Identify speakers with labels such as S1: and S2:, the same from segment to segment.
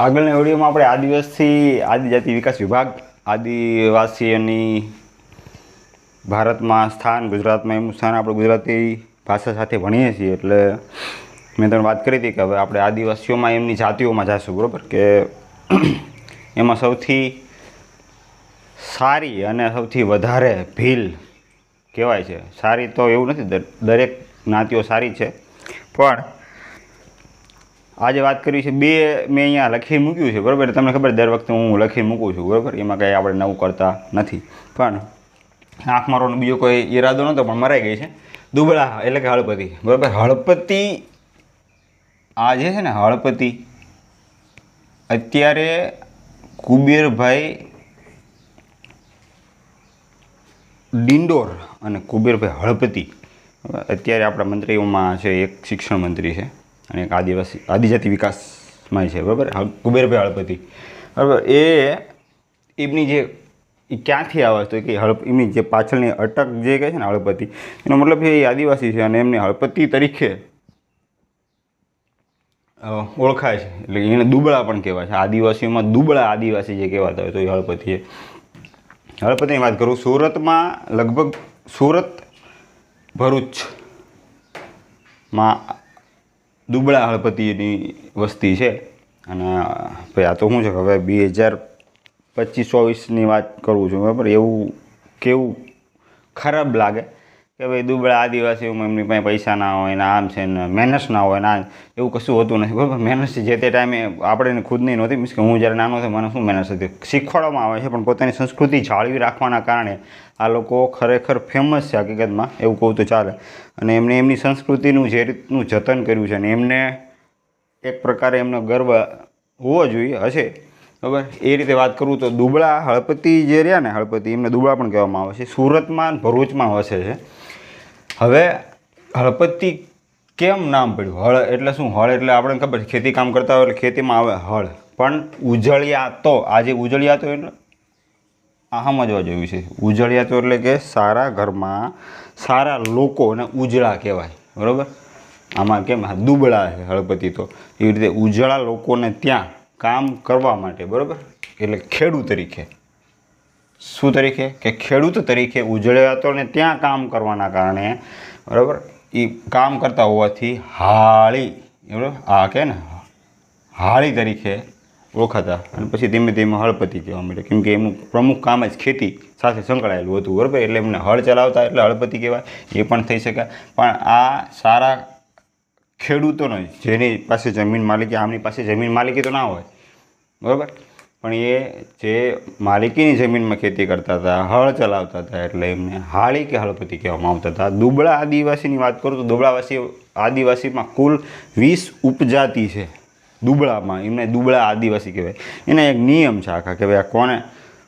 S1: આગળના વિડીયોમાં આપણે આદિવાસી, આદિજાતિ વિકાસ વિભાગ, આદિવાસીઓની ભારતમાં સ્થાન, ગુજરાતમાં એમનું સ્થાન આપણે ગુજરાતી ભાષા સાથે ભણીએ છીએ. એટલે મેં તમને વાત કરી હતી કે હવે આપણે આદિવાસીઓમાં એમની જાતિઓમાં જઈશું બરાબર? કે એમાં સૌથી સારી અને સૌથી વધારે ભીલ કહેવાય છે. સારી તો એવું નથી, દર- દરેક જ્ઞાતિઓ સારી છે. પણ આજે વાત કરી છે, બે મેં અહીંયા લખી મૂક્યું છે, બરાબર? તમને ખબર દર વખતે હું લખી મૂકું છું, બરાબર? એમાં કંઈ આપણે નવું કરતા નથી. પણ આંખ મારવાનો બીજો કોઈ ઈરાદો નહોતો, પણ મરાઈ ગઈ છે. દુબળા એટલે કે હળપતિ, બરાબર? હળપતિ આ જે છે ને, હળપતિ, અત્યારે કુબેરભાઈ ડિંડોર અને કુબેરભાઈ હળપતિ. અત્યારે આપણા મંત્રીઓમાં છે, એક શિક્ષણ મંત્રી છે. અને એક આદિવાસી આદિજાતિ વિકાસમાં છે, બરાબર? કુબેરભાઈ હળપતિ. બરાબર, એ એમની જે એ ક્યાંથી આવે તો કે હળપ એમની જે પાછળની અટક જે કહે છે ને હળપતિ, એનો મતલબ એ આદિવાસી છે અને એમને હળપતિ તરીકે ઓળખાય છે. એટલે એને દુબળા પણ કહેવાય છે. આદિવાસીઓમાં દુબળા આદિવાસી જે કહેવાતા હોય તો એ હળપતિ છે હળપતિની વાત કરું, સુરતમાં લગભગ સુરત ભરૂચમાં દુબળા હળપતિની વસ્તી છે. અને ભાઈ, આ તો શું છે કે હવે બે હજાર પચીસ ચોવીસની વાત કરું છું, બરાબર? એવું કેવું ખરાબ લાગે. કે ભાઈ દુબળા આદિવાસીઓમાં એમની પાસે પૈસા ના હોય ને આમ છે ને મહેનત ના હોય ને આ એવું કશું હોતું નથી, બરાબર? મહેનત જે તે ટાઈમે આપણે ખુદની નહોતી, મીન્સ કે હું જ્યારે નાનો હતો મને શું મહેનત હતી? શીખવાડવામાં આવે છે, પણ પોતાની સંસ્કૃતિ જાળવી રાખવાના કારણે આ લોકો ખરેખર ફેમસ છે હકીકતમાં, એવું કહું તો ચાલે. અને એમને એમની સંસ્કૃતિનું જે રીતનું જતન કર્યું છે અને એમને એક પ્રકારે એમનો ગર્વ હોવો જોઈએ, હશે. બરાબર? એ રીતે વાત કરું તો દુબળા હળપતિ જે રહ્યા ને હળપતિ, એમને દુબળા પણ કહેવામાં આવે છે. સુરતમાં ભરૂચમાં વસે છે. હવે હળપતિ કેમ નામ પડ્યું? હળ એટલે શું? હળ એટલે આપણે ખબર છે, ખેતી કામ કરતા હોય એટલે ખેતીમાં આવે હળ. પણ ઉજળિયા તો આજે ઉજળિયા તો એટલે? આ સમજવા જેવું છે. ઉજળિયા તો એટલે કે સારા ઘરમાં સારા લોકોને ઉજળા કહેવાય. બરાબર? આમાં કેમ? દુબળા છે હળપતિ તો. એવી રીતે ઉજળા લોકોને ત્યાં કામ કરવા માટે, બરાબર? એટલે ખેડૂત તરીકે. શું તરીકે? કે ખેડૂત તરીકે ઉજળાતોને ત્યાં કામ કરવાના કારણે, બરાબર? એ કામ કરતા હોવાથી હાળી, બરાબર? આ કે ને? હાળી તરીકે ઓળખાતા. અને પછી ધીમે ધીમે હળપતિ કહેવા માંડ્યા કેમ કે એમનું પ્રમુખ કામ જ ખેતી સાથે સંકળાયેલું હતું, બરાબર? એટલે એમને હળ ચલાવતા, એટલે હળપતિ કહેવાય. એ પણ થઈ શકે પણ આ સારા ખેડૂતોનો જેની પાસે જમીન માલિકી, આમની પાસે જમીન માલિકી તો ના હોય, બરાબર? પણ એ જે માલિકીની જમીનમાં ખેતી કરતા હતા, હળ ચલાવતા હતા, એટલે એમને હાળી કે હળપતિ કહેવામાં આવતા હતા. દુબળા આદિવાસીની વાત કરું તો દુબળાવાસી આદિવાસીમાં કુલ વીસ ઉપજાતિ છે. દુબળામાં, એમને દુબળા આદિવાસી કહેવાય. એના એક નિયમ છે આખા કે ભાઈ કોને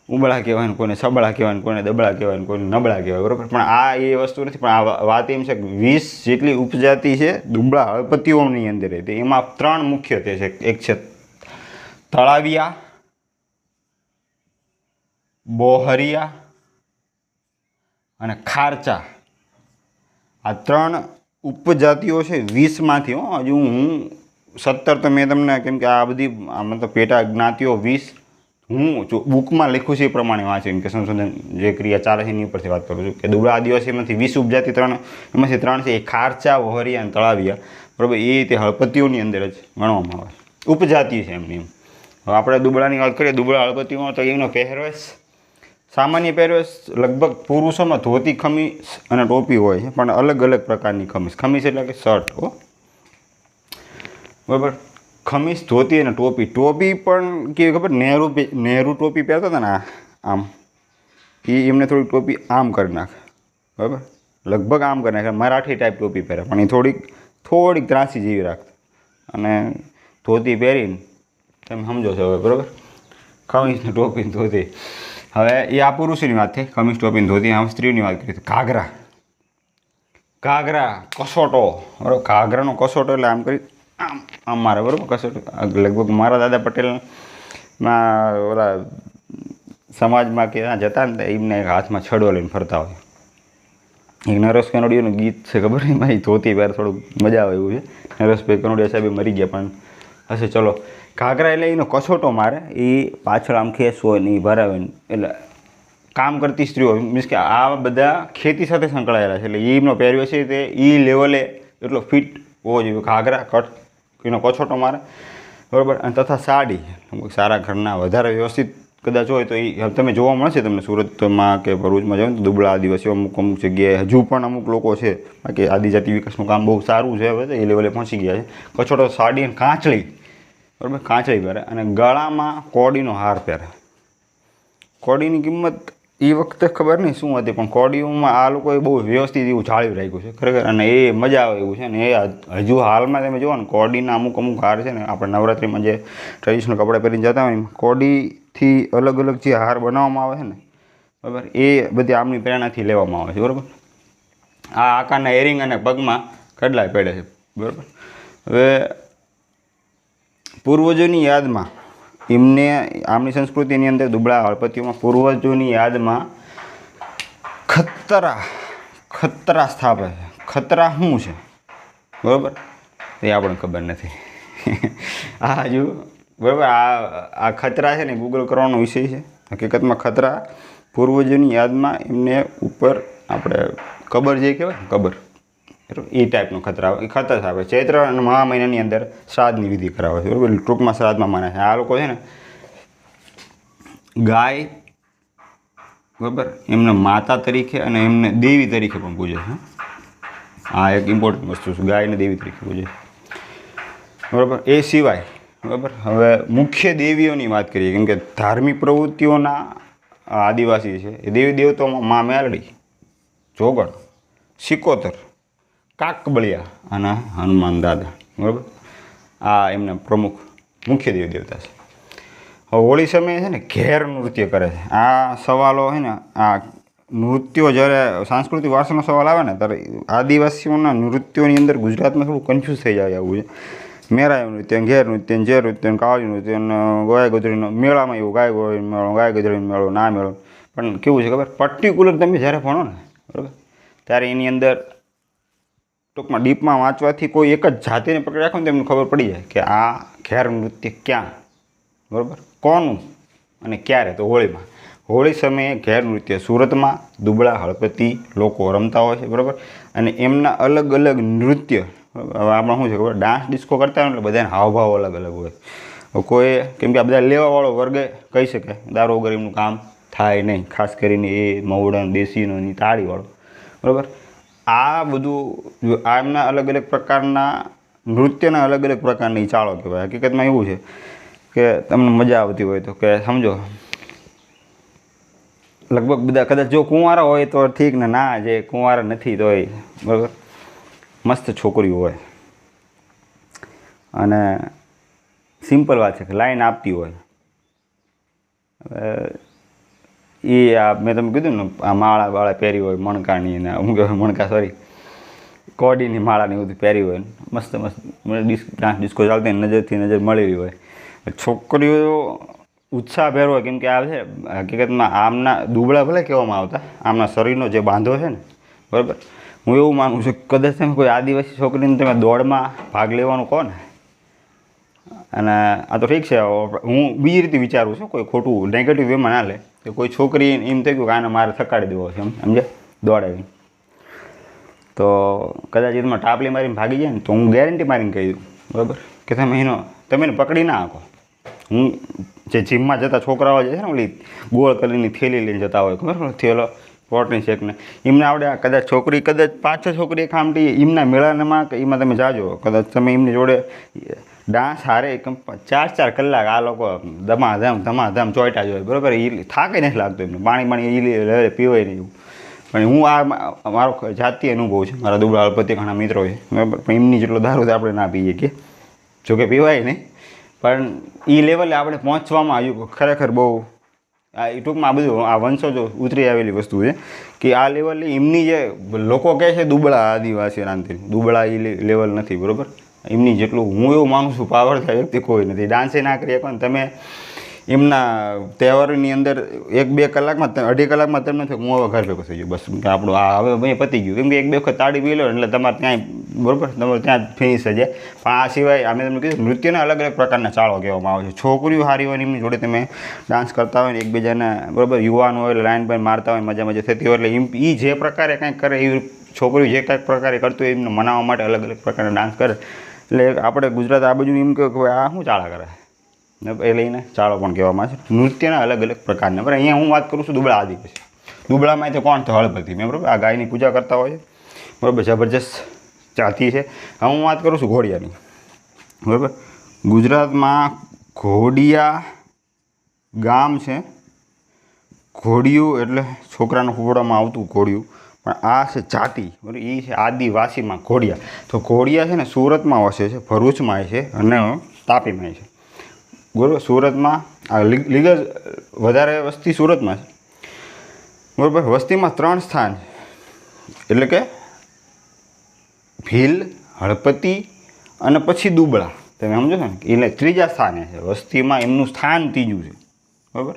S1: ઉબળા કહેવાય કોને સબળા કહેવાય કોને દબળા કહેવાય કોને નબળા કહેવાય, બરાબર? પણ આ એ વસ્તુ નથી, પણ આ વાત એમ છે કે વીસ જેટલી ઉપજાતિ છે દુબળા હળપતિઓની અંદર હતી એમાં ત્રણ મુખ્યત્વે છે. એક છે તળાવિયા બોહરિયા અને ખારચા. આ ત્રણ ઉપજાતિઓ છે, વીસમાંથી, હો. હજુ હું સત્તર તો મેં તમને કેમ કે આ બધી મતલબ પેટા જ્ઞાતિઓ વીસ. હું જો બુકમાં લખું છું એ પ્રમાણે વાંચીને કે સંશોધન જે ક્રિયા ચાલે છે એની ઉપરથી વાત કરું છું. કે દુબળા આદિવાસીમાંથી વીસ ઉપજાતિ ત્રણ, એમાંથી ત્રણ છે એ ખારચા વહરિયા અને તળાવિયા. બરાબર, એ રીતે હળપતિઓની અંદર જ ગણવામાં આવે ઉપજાતિ છે એમની એમ. હવે આપણે દુબળાની વાત કરીએ, દુબળા હળપતિઓમાં તો એમનો પહેરવેશ સામાન્ય પહેરવેશ લગભગ પુરુષોમાં ધોતી ખમીસ અને ટોપી હોય છે, પણ અલગ અલગ પ્રકારની ખમીસ. ખમીસ એટલે કે શર્ટ, હો. બરાબર? ખમીસ, ધોતી અને ટોપી. ટોપી પણ કેવી ખબર? નહેરુ નહેરુ ટોપી પહેરતા હતા ને આમ. એ એમને થોડીક ટોપી આમ કરી નાખે. બરાબર? લગભગ આમ કરી નાખે. મરાઠી ટાઈપ ટોપી પહેરે, પણ એ થોડીક થોડીક ત્રાસી જેવી રાખતા અને ધોતી પહેરીને, તમે સમજો છો હવે, બરાબર? ખમીસ ટોપી ધોતી. હવે એ આ પુરુષની વાત થઈ કમિંગ ટોપી ધોતી. હવે સ્ત્રીની વાત કરી ઘાઘરા. ઘાઘરા કસોટો. બરાબર ઘાઘરાનો કસોટો એટલે આમ કરી, આમ આમ મારે, બરાબર? કસોટો. લગભગ મારા દાદા પટેલમાં ઓલા સમાજમાં કે ત્યાં જતા ને એમને હાથમાં છડો લઈને ફરતા હોય. એક નરેશ કનોડિયાનું ગીત છે ખબર? નહીં મારી ધોતી પહેર થોડુંક મજા આવે એવું છે. નરેશભાઈ કનોડિયા સાહેબ મરી ગયા પણ હશે, ચલો. ઘાઘરા એટલે એનો કસોટો મારે, એ પાછળ આમ ખેસ હોય ને એ ભરાવે એટલે કામ કરતી સ્ત્રીઓ, મીન્સ કે આ બધા ખેતી સાથે સંકળાયેલા છે, એટલે એમનો પહેરવે છે તે એ લેવલે એટલો ફિટ હોવો જોઈએ. ઘાઘરા, કટ, એનો કછોટો મારે, બરાબર? અને તથા સાડી સારા ઘરના વધારે વ્યવસ્થિત કદાચ હોય તો એ તમે જોવા મળશે તમને સુરતમાં કે ભરૂચમાં જાઓ તો દુબળા આદિવાસીઓ અમુક અમુક જગ્યાએ હજુ પણ અમુક લોકો છે, બાકી આદિજાતિ વિકાસનું કામ બહુ સારું છે, હવે એ લેવલે પહોંચી ગયા છે. કછોટો સાડી અને કાંચળી બરાબર? કાંચળી પહેરે. અને ગળામાં કોડીનો હાર પહેરે. કોડીની કિંમત એ વખતે ખબર નહીં શું હતી, પણ કોડીઓમાં આ લોકોએ બહુ વ્યવસ્થિત એવું જાળવી રાખ્યું છે. ખરેખર, અને એ મજા આવે એવું છે. ને એ હજુ હાલમાં તમે જુઓ ને, કોડીના અમુક અમુક હાર છે ને, આપણે નવરાત્રિમાં જે ટ્રેડિશનલ કપડાં પહેરીને જતા હોય કોડીથી અલગ અલગ જે હાર બનાવવામાં આવે છે ને, બરાબર, એ બધી આમની પ્રેરણાથી લેવામાં આવે છે, બરાબર? આ આકારના એરિંગ અને પગમાં કડલાય પડે છે, બરાબર? હવે પૂર્વજોની યાદમાં એમને આમની સંસ્કૃતિની અંદર દુબળા હળપતિઓમાં પૂર્વજોની યાદમાં ખતરા ખતરા સ્થાપે છે. ખતરા શું છે? બરાબર? એ આપણને ખબર નથી. આ હજુ, બરાબર, આ આ ખતરા છે ને ગૂગલ કરવાનો વિષય છે. હકીકતમાં ખતરા પૂર્વજોની યાદમાં એમને ઉપર આપણે કબર જે કહેવાય કબર એ ટાઈપનું ખતરા એ ખતર આવે. ચૈત્ર અને મહા મહિનાની અંદર શ્રાદ્ધની વિધિ કરાવે છે. બરાબર? ટૂંકમાં શ્રાદ્ધમાં માને છે. આ લોકો છે ને ગાય, બરાબર? એમને માતા તરીકે અને એમને દેવી તરીકે પણ પૂજે છે. આ એક ઇમ્પોર્ટન્ટ વસ્તુ છે. ગાયને દેવી તરીકે પૂજે બરાબર? એ સિવાય, બરાબર? હવે મુખ્ય દેવીઓની વાત કરીએ કેમ કે ધાર્મિક પ્રવૃત્તિઓના આદિવાસી છે. એ દેવી દેવતાઓમાં મા મેલડી જોગણ સિકોતર કાકબળિયા અને હનુમાન દાદા. બરાબર? આ એમના પ્રમુખ મુખ્ય દેવ દેવતા છે. હવે હોળી સમયે છે ને ઘેર નૃત્ય કરે છે. આ સવાલો છે ને, આ નૃત્યો જ્યારે સાંસ્કૃતિક વારસાનો સવાલ આવે ને, ત્યારે આદિવાસીઓના નૃત્યોની અંદર ગુજરાતમાં થોડું કન્ફ્યુઝ થઈ જાય આવું છે. મેરાયું નૃત્ય, ઘેર નૃત્ય, ઝેર નૃત્ય, કાળી નૃત્ય ગાય ગજરીનો મેળામાં એવું ગાય ગોળી મેળો, ગાય ગજરીનો મેળો, ના મેળો. પણ કેવું છે ખબર? પર્ટિક્યુલર તમે જ્યારે ભણો ને, બરાબર? ત્યારે એની અંદર ટૂંકમાં ડીપમાં વાંચવાથી કોઈ એક જ જાતિને પકડી રાખો ને તો એમને ખબર પડી જાય કે આ ઘેર નૃત્ય ક્યાં? બરાબર? કોનું અને ક્યારે? તો હોળીમાં. હોળી સમયે ઘેર નૃત્ય સુરતમાં, દુબળા, હળપતિ લોકો રમતા હોય છે, બરાબર? અને એમના અલગ અલગ નૃત્ય આપણે શું છે ખબર? ડાન્સ ડિસ્કો કરતા હોય એટલે બધાને હાવભાવ અલગ અલગ હોય. કોઈ, કેમ કે આ બધા લેવાવાળો વર્ગે કહી શકે, દારૂ વગર એમનું કામ થાય નહીં, ખાસ કરીને એ મવડન દેશીનો તાળીવાળો. બરાબર? આ બધું આમના અલગ અલગ પ્રકારના નૃત્યના અલગ અલગ પ્રકારની ચાળો કહેવાય. હકીકતમાં એવું છે કે તમને મજા આવતી હોય તો કે સમજો. લગભગ બધા કદાચ જો કુંવારા હોય તો ઠીક ને ના જે કુંવારા નથી તો બરાબર? મસ્ત છોકરીઓ હોય. અને સિમ્પલ વાત છે કે લાઈન આપતી હોય. એ આ મેં તમે કીધું ને, આ માળા બાળા પહેરી હોય મણકાની ને હું કહેવાય મણકા સોરી કોડીની માળાની બધું પહેરી હોય મસ્ત મસ્ત, મને ડિસ્ક ડાન્સ ડિસ્કો ચાલતી નજરથી નજર મળેલી હોય. છોકરીઓ ઉત્સાહ પહેરો હોય, કેમ કે આ છે, હકીકતમાં આમના દુબળા ભલે કહેવામાં આવતા, આમના શરીરનો જે બાંધો છે ને, બરાબર? હું એવું માનું છું કદાચ તમે કોઈ આદિવાસી છોકરીને તમે દોડમાં ભાગ લેવાનું કહો ને, અને આ તો ઠીક છે, હું બીજી રીતે વિચારું છું, કોઈ ખોટું નેગેટિવ વેમાં ના લે. કે કોઈ છોકરી એમ થઈ ગયું કે આને મારે થકાડી દેવો છે એમ સમજે દોડાવી. તો કદાચ એમાં ટાપલી મારીને ભાગી જાય ને તો હું ગેરંટી મારીને કહી દઉં, બરાબર? કે તમે એનો, તમે એને પકડી ના આપો હું જે જીમમાં જતા છોકરાઓ જે છે ને ઓલી ગોળ કલરની થેલી લઈને જતા હોય, ખબર થેલો પોટની શેકને એમને આવડે કદાચ છોકરી, કદાચ પાંચ છ છોકરી ખામટી, એમના મેળાનામાં કે એમાં તમે જાજો. કદાચ તમે એમની જોડે ડાન્સ હારે એકમ ચાર ચાર કલાક આ લોકો ધમાધમ ધમાધમ ચોઈટા જ હોય બરાબર? એ થાકે નથી લાગતું એમને. પાણી પાણી એ પીવાય નહીં એવું. પણ હું આ મારો જાતિ અનુભવ છે. મારા દુબળા અલ્પતિ ઘણા મિત્રો છે. બરાબર પણ એમની જેટલો દારૂ તો આપણે ના પીએ કે. જોકે પીવાય નહીં. પણ એ લેવલે આપણે પહોંચવામાં આવ્યું ખરેખર બહુ. આ ટૂંકમાં આ બધું, આ વંશજો ઉતરી આવેલી વસ્તુ છે કે આ લેવલે એમની જે લોકો કહે છે દુબળા આદિવાસી રાંધી દુબળા એ લેવલ નથી, બરાબર? એમની જેટલું હું એવું માનું છું પાવર થાય વ્યક્તિ કોઈ નથી. ડાન્સે ના કરી શકો તમે એમના તહેવારોની અંદર એક બે કલાકમાં અઢી કલાકમાં તમને હું હવે ઘર ભેગો થઈ ગયો. બસ આપણું આ હવે ભાઈ પતી ગયું. કેમ કે એક બે વખત તાળી પી લો એટલે તમારે ત્યાં બરાબર? તમારે ત્યાં ફિનિશ થઈ જાય. પણ આ સિવાય અમે તમને કીધું, નૃત્યના અલગ અલગ પ્રકારના ચાળો કહેવામાં આવે છે. છોકરીઓ સારી હોય એમની જોડે તમે ડાન્સ કરતા હોય ને એકબીજાના, બરાબર? યુવાન હોય લાઈન બાઈન મારતા હોય, મજા મજા થતી હોય એટલે એમ એ જે પ્રકારે કંઈક કરે એ છોકરીઓ જે કાંઈક પ્રકારે કરતું હોય એમને મનાવવા માટે અલગ અલગ પ્રકારના ડાન્સ કરે. એટલે આપણે ગુજરાત આ બાજુ એમ કે આ શું ચાળા કરે? એ લઈને ચાળો પણ કહેવામાં આવે છે. નૃત્યના અલગ અલગ પ્રકારના. બરાબર, અહીંયા હું વાત કરું છું દુબળા આદિવાસી. દુબળામાં તો કોણ હળપતિ? મેં બરાબર, આ ગાયની પૂજા કરતા હોય છે. બરાબર, જબરજસ્ત જાતિ છે. હવે હું વાત કરું છું ઘોડિયાની. બરાબર, ગુજરાતમાં ઘોડિયા ગામ છે. ઘોડિયું એટલે છોકરાને ફૂફડવામાં આવતું ઘોડિયું. પણ આ છે જાતિ. બરાબર એ છે આદિવાસીમાં ઘોડિયા. તો ઘોડિયા છે ને સુરતમાં વસે છે, ભરૂચમાં છે અને તાપીમાં છે. બરાબર? સુરતમાં આ લીગ લીગલ વધારે વસ્તી સુરતમાં છે. બરાબર વસ્તીમાં ત્રણ સ્થાન એટલે કે ભીલ, હળપતિ અને પછી દુબળા. તમે સમજો છો ને? એટલે ત્રીજા સ્થાને છે. વસ્તીમાં એમનું સ્થાન ત્રીજું છે. બરાબર?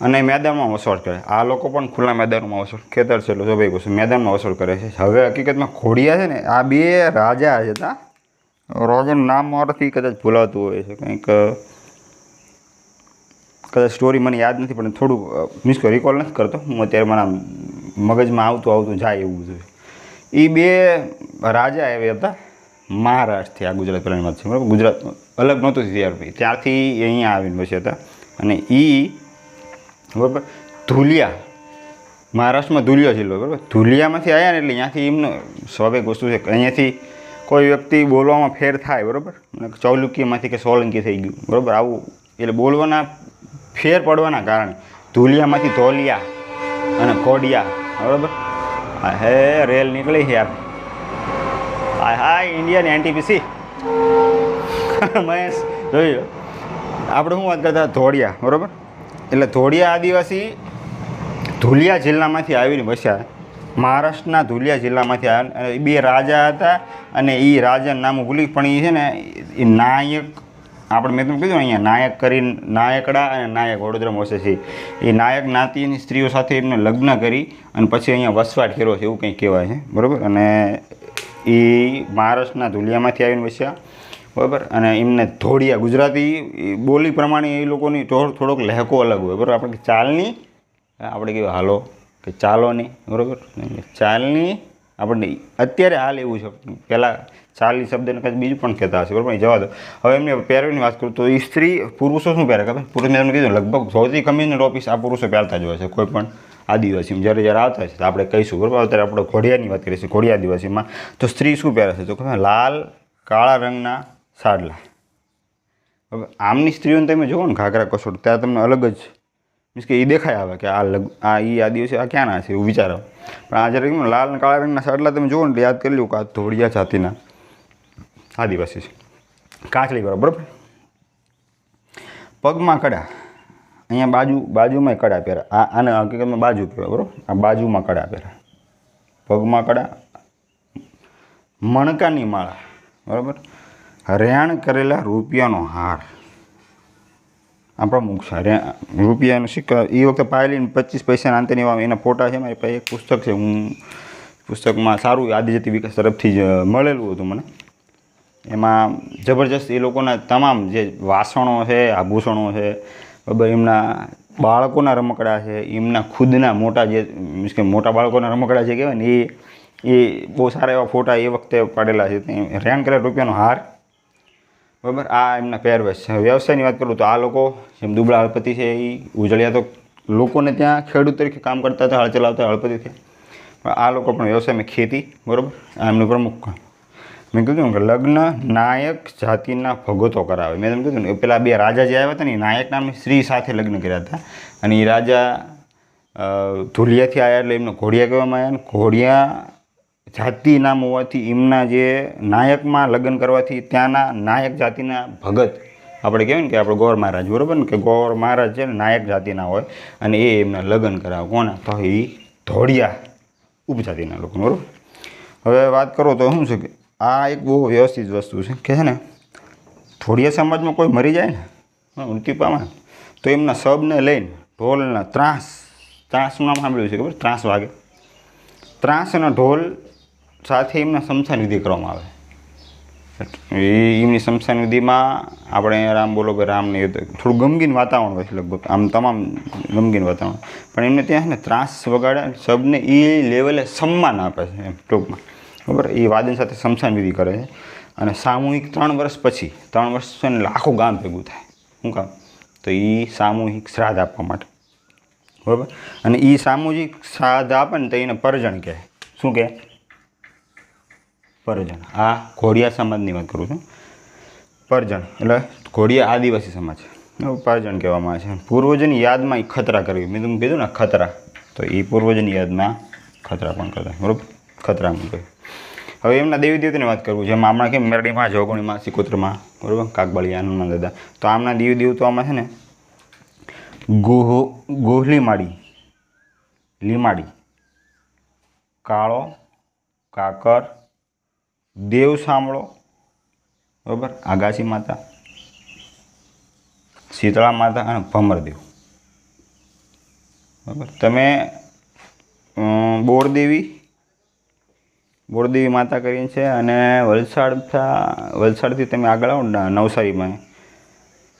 S1: અને મેદાનમાં વસવાટ કરે. આ લોકો પણ ખુલ્લા મેદાનમાં વસવાટ ખેતર છે એટલે ભાઈ વસ્તુ મેદાનમાં વસવાટ કરે છે. હવે હકીકતમાં ખોડિયા છે ને, આ બે રાજા છે હતા રાજાનું નામ મારાથી કદાચ ભૂલાતું હોય છે, કંઈક, કદાચ સ્ટોરી મને યાદ નથી, પણ થોડું મીન્સ કે રિકોલ નથી કરતો. હું અત્યારે મારા મગજમાં આવતું આવતું જાય એવું છે. એ બે રાજા એવા હતા, મહારાષ્ટ્રથી, આ ગુજરાત પહેલાંની વાત છે, બરાબર? ગુજરાત અલગ નહોતું ત્યાર ત્યારથી અહીંયા આવીને બસ્યા હતા. અને એ બરાબર? ધુલિયા. મહારાષ્ટ્રમાં ધુલિયા જિલ્લો બરાબર? ધુલિયામાંથી આવ્યા ને એટલે ત્યાંથી એમનો સ્વાભાવિક વસ્તુ છે અહીંયાથી કોઈ વ્યક્તિ બોલવામાં ફેર થાય, બરાબર? ચૌલુકીમાંથી કે સોલંકી થઈ ગયું, બરાબર? આવું, એટલે બોલવાના ફેર પડવાના કારણે ધુલિયામાંથી ધોલિયા અને કોડિયા બરાબર? આ હે, રેલ નીકળી છે યાર hi hi Indian NTPC Mahesh, જોઈ આપણે શું વાત કરતા ધોળિયા, બરાબર? એટલે ધોળિયા આદિવાસી ધુલિયા જિલ્લામાંથી આવીને વસ્યા. મહારાષ્ટ્રના ધુલિયા જિલ્લામાંથી આવ્યા બે રાજા હતા અને એ રાજાનું નામ ભૂલી પણ એ છે ને, એ નાયક, આપણે મેં તમને કીધું અહીંયા, નાયક કરીને નાયકડા અને નાયક વડોદરામાં વસે છે. એ નાયક નાતીની સ્ત્રીઓ સાથે એમને લગ્ન કરી અને પછી અહીંયા વસવાટ કર્યો છે, એવું કંઈક કહેવાય છે. બરાબર? અને એ મહારાષ્ટ્રના ધુલિયામાંથી આવીને વસ્યા. બરાબર? અને એમને ધોળિયા ગુજરાતી બોલી પ્રમાણે એ લોકોની થોડો થોડોક લહેકો અલગ હોય, બરાબર? આપણે ચાલની, આપણે કહેવાય હાલો, કે ચાલોની, બરાબર? ચાલની આપણને અત્યારે હાલ એવું છે, પહેલાં ચાલની શબ્દને કદાચ બીજું પણ કહેતા હશે, બરાબર? જવા દો. હવે એમને પહેરવાની વાત કરું તો સ્ત્રી પુરુષો શું પહેરે ખબર? પુરુષ મેં તમને કીધું લગભગ સૌથી કમિશનર ટોપિસ આ પુરુષો પહેરતા જ હોય છે, કોઈ પણ આદિવાસી જ્યારે જ્યારે આવતા છે આપણે કહીશું, બરાબર? અત્યારે આપણે ઘોડિયાની વાત કરીશું, ઘોડિયા આદિવાસીમાં. તો સ્ત્રી શું પહેરે છે? તો લાલ, કાળા રંગના સાડલા. હવે આમની સ્ત્રીઓને તમે જુઓ ને ઘાઘરા કસોટ, ત્યાં તમને અલગ જ મીન્સ કે એ દેખાય આવે કે આ લગ, આ એ આદિવાસી, આ ક્યાંના છે એવું વિચારો પણ આ જ્યારે લાલ અને કાળા રંગના સાડલા તમે જુઓ ને યાદ કરી લો કે આ ધોળિયા જાતિના આદિવાસી છે. કાચલી કરો, બરાબર? પગમાં કડા. અહીંયા બાજુ બાજુમાં કડા પહેરા આ, આને હકીકતમાં બાજુ કહેવાય બરાબર? આ બાજુમાં કડા પહેરા પગમાં કડા. મણકાની માળા, બરાબર? રેણ કરેલા રૂપિયાનો હાર. આપણા મુખ રે રૂપિયાનો સિક્કા એ વખતે પાયેલી પચીસ પૈસાના અંતરની એવા એના ફોટા છે મારી પાસે એક પુસ્તક છે, હું પુસ્તકમાં સારું આદિજાતિ વિકાસ તરફથી જ મળેલું હતું મને. એમાં જબરજસ્ત એ લોકોના તમામ જે વાસણો છે, આભૂષણો છે બરાબર એમના બાળકોના રમકડા છે, એમના ખુદના મોટા જે, મીન્સ કે મોટા બાળકોના રમકડા જે કહેવાય ને, એ એ બહુ સારા એવા ફોટા એ વખતે પાડેલા છે. રેણ કરેલા રૂપિયાનો હાર બરાબર? આ એમના પહેરવેશ છે. વ્યવસાયની વાત કરું તો આ લોકો જેમ દુબળા હળપતિ છે એ ઉજળિયા તો લોકોને ત્યાં ખેડૂત તરીકે કામ કરતા હતા હળ ચલાવતા હળપતિ છે પણ આ લોકો પણ વ્યવસાયમાં ખેતી, બરાબર? આ એમનું પ્રમુખ કામ. મેં કીધું કે લગ્ન નાયક જાતિના ભગતો કરાવે. મેં તમને કીધું ને પેલા બે રાજા જે આવ્યા હતા ને નાયક નામની સ્ત્રી સાથે લગ્ન કર્યા હતા. અને એ રાજા ધુલિયાથી આવ્યા એટલે એમને ઘોડિયા કહેવામાં આવ્યા ને, ઘોડિયા જાતિ નામ હોવાથી એમના જે નાયકમાં લગ્ન કરવાથી ત્યાંના નાયક જાતિના ભગત. આપણે કહેવાય ને કે આપણે ગોર મહારાજ, બરાબર ને? કે ગોર મહારાજ છે ને નાયક જાતિના હોય અને એ એમના લગ્ન કરાવે. કોના? તો એ ધોળિયા ઉપજાતિના લોકો બરાબર? હવે વાત કરો તો શું છે કે આ એક બહુ વ્યવસ્થિત વસ્તુ છે. કે છે ને, ધોળિયા સમાજમાં કોઈ મરી જાય ને મૃત્યુ પામે તો એમના શબને લઈને ઢોલના ત્રાસ, ત્રાસનું નામ સાંભળ્યું છે ખબર? ત્રાસ વાગે. ત્રાસ અને ઢોલ સાથે એમના શમશાન વિધિ કરવામાં આવે. એમની શમશાન વિધિમાં આપણે રામ બોલો કે રામને થોડું ગમગીન વાતાવરણ હોય છે લગભગ, આમ તમામ ગમગીન વાતાવરણ. પણ એમને ત્યાં છે ને ત્રાસ વગાડે સબને એ લેવલે સન્માન આપે છે એમ ટૂંકમાં. બરાબર? એ વાદન સાથે શમશાન વિધિ કરે છે. અને સામૂહિક ત્રણ વર્ષ પછી, ત્રણ વર્ષ છે ને આખું ગામ ભેગું થાય. શું કામ? તો એ સામૂહિક શ્રાદ્ધ આપવા માટે. બરાબર? અને એ સામૂહિક શ્રાદ્ધ આપે ને તો એને પરજણ કહે. શું કહે? પરજણ આ ઘોડિયા સમાજની વાત કરું છું. પરજણ એટલે ઘોડિયા આદિવાસી સમાજ. પરજણ કહેવામાં આવે છે. પૂર્વજની યાદમાં એ ખતરા કરવી. મેં તમને કીધું ને, ખતરા. તો એ પૂર્વજની યાદમાં ખતરા પણ કરતા. બરાબર? ખતરા પણ કહ્યું હવે એમના દેવી દેવતાની વાત કરું. જેમ હમણાં કેમ મેરડીમાં, જોગણીમાં, સિકોતરમાં, બરાબર? કાકબાળી આનંદમાં દાદા. તો આમના દેવી દેવતાઓમાં છે ને, ગોહ ગોહલીમાડી લીમાડી, કાળો, કાકર દેવ સાંભળો. બરાબર? આગાસી માતા, શીતળા માતા અને ભમરદેવ બરાબર? તમે બોરદેવી બોરદેવી માતા કરીને છે અને વલસાડ વલસાડથી તમે આગળ આવો નવસારીમાં.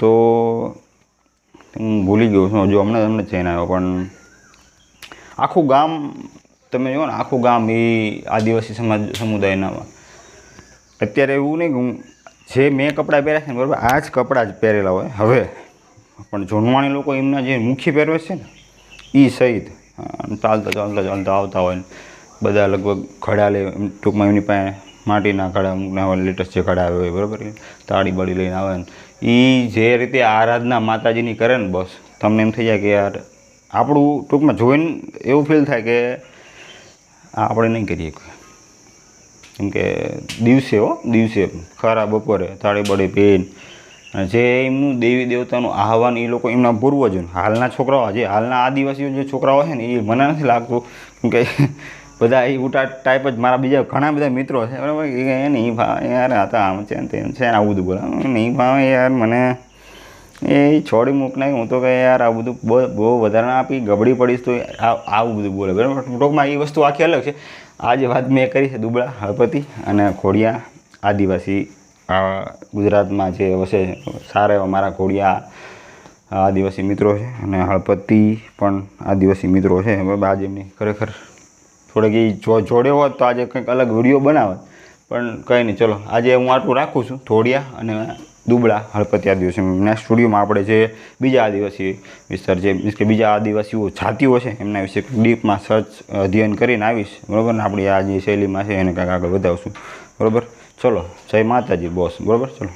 S1: તો હું ભૂલી ગયો છું, હજુ હમણાં હમણાં જઈને આવ્યો, પણ આખું ગામ, તમે જુઓ ને, આખું ગામ એ આદિવાસી સમાજ, સમુદાયના અત્યારે એવું નહીં કે હું જે મેં કપડાં પહેર્યા છે ને બરાબર, આ જ કપડાં જ પહેરેલા હોય. હવે પણ જોનવાણી લોકો એમના જે મુખ્ય પહેરવે છે ને એ સહિત. ચાલતા ચાલતા ચાલતા આવતા હોય ને, બધા લગભગ ઘડા લે ટૂંકમાં એમની પાસે માટીના ઘડા લેટેસ્ટ જે ઘડા આવે બરાબર? તાળી બાળી લઈને આવે ને. એ જે રીતે આરાધના માતાજીની કરે ને બસ, તમને એમ થઈ જાય કે યાર, આપણું ટૂંકમાં જોઈને એવું ફીલ થાય કે આપણે નહીં કરીએ કેમ કે દિવસે હો, દિવસે. ખરા બપોરે તાળી બળી પીને જે એમનું દેવી દેવતાનું આહવાન એ લોકો એમના પૂર્વજો હાલના છોકરાઓ, જે હાલના આદિવાસીઓ જે છોકરાઓ છે ને, એ મને નથી લાગતું કેમ કે બધા એ ઉટા ટાઈપ જ મારા બીજા ઘણા બધા મિત્રો છે, બરાબર? એ નહીં ભાવે યાર, આ તો આમ છે ને તેમ છે આવું બધું બોલે. નહીં ભાવે યાર, મને એ છોડી મૂક નાખી. હું તો કહે, યાર, આ બધું બહુ વધારે આપી, ગબડી પડીશ તો આવું બધું બોલે. બરાબર? ટૂંકમાં એ વસ્તુ આખી અલગ છે. આ જે વાત મેં કરી છે દુબળા, હળપતિ અને ખોડિયા આદિવાસી. ગુજરાતમાં જે વસે સારા એવા મારા ખોડિયા આદિવાસી મિત્રો છે અને હળપતિ પણ આદિવાસી મિત્રો છે. બરાબર આજે એમની ખરેખર થોડીક એ જોડે હોત તો આજે કંઈક અલગ વીડિયો બનાવત. પણ કંઈ નહીં, ચલો, આજે હું આટલું રાખું છું. થોડિયા અને દુબળા હળપતિ દિવસે. નેક્સ્ટ સ્ટુડિયોમાં આપણે જે બીજા આદિવાસી વિસ્તાર જે મીન્સ કે બીજા આદિવાસીઓ જાતિઓ છે, એમના વિશે ડીપમાં સર્ચ અધ્યયન કરીને આવીશ. બરાબર ને? આપણી આ જે શૈલીમાં છે એને કાંઈક આગળ વધાવશું બરાબર? ચલો, જય માતાજી, બોસ. બરાબર? ચલો.